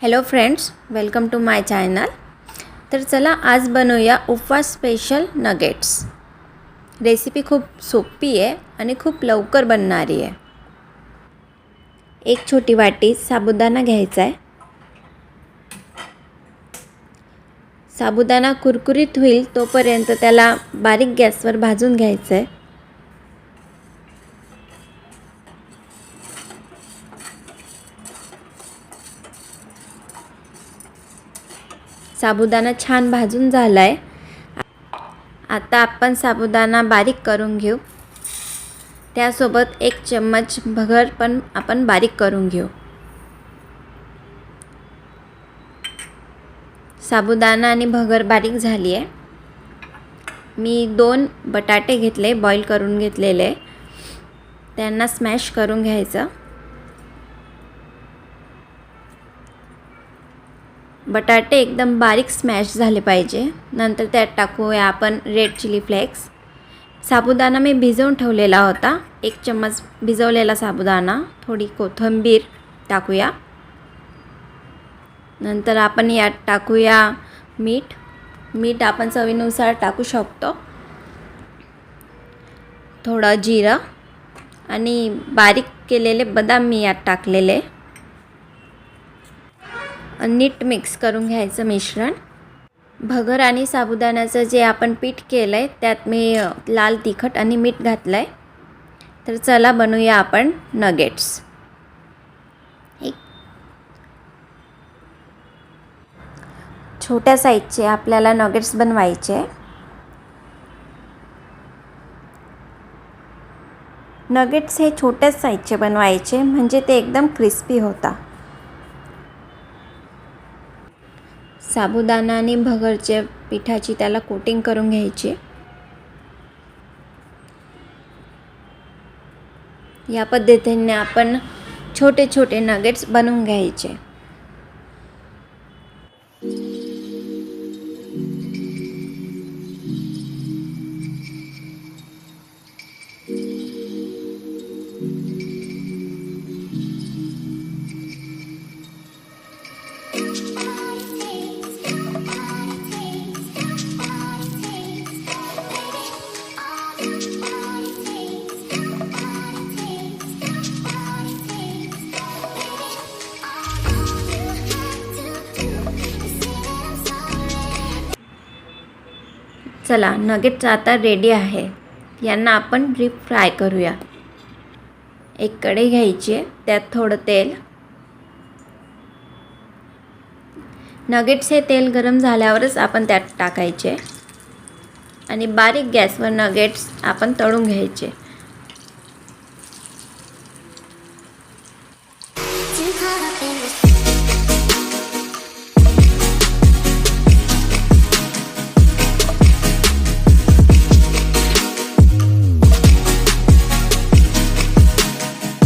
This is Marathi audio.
Hello friends welcome to my channel तर चला आज बनवूया उपवास स्पेशल नगेट्स रेसिपी खूप सोपी आहे आणि खूप लवकर बनणारी आहे. एक छोटी वाटी साबुदाणा घ्यायचा आहे साबुदाणा कुरकुरीत होईल तोपर्यंत त्याला बारीक गॅसवर भाजून घ्यायचं आहे साबुदाणा छान भाजून झाला आहे आता आपण साबुदाणा बारीक करून घेऊ. त्यासोबत एक चम्मच भगर पण आपण बारीक करून घेऊ. साबुदाणा आणि भगर बारीक झाली आहे मी दोन बटाटे घेतले बॉईल करून घेतलेले. त्यांना स्मॅश करून घ्यायचं. बटाटे एकदम बारीक स्मॅश झाले पाहिजे. नंतर त्यात टाकूया आपण रेड चिली फ्लेक्स. साबुदाणा मी भिजवून ठेवलेला होता. एक चम्मच भिजवलेला साबुदाणा थोडी कोथिंबीर टाकूया. नंतर आपण यात टाकूया मीठ. मीठ आपण चवीनुसार टाकू शकतो. थोडं जिरं. आणि बारीक केलेले बदाम मी यात टाकलेले. नीट मिक्स करून घ्यायचं मिश्रण. भगर आणि साबुदाण्याचं जे आपण पीठ केलं आहे त्यात मी लाल तिखट आणि मीठ घातलं आहे तर चला बनवूया आपण नगेट्स. एक. छोट्या साईजचे आपल्याला नगेट्स बनवायचे. नगेट्स हे छोट्याच साईजचे बनवायचे म्हणजे ते एकदम क्रिस्पी होता. साबुदाणा आणि भगरच्या पिठाची त्याला कोटिंग करून घ्यायची. या पद्धतीने आपण छोटे छोटे नगेट्स बनवून घ्यायचे. चला नगेट्स आता रेडी आहे. यांना आपण डीप फ्राय करूया. एक कढई घ्यायची आहे त्यात थोडं तेल. नगेट्स हे तेल गरम झाल्यावरच आपण त्यात टाकायचे. आणि बारीक गॅसवर नगेट्स आपण तळून घ्यायचे.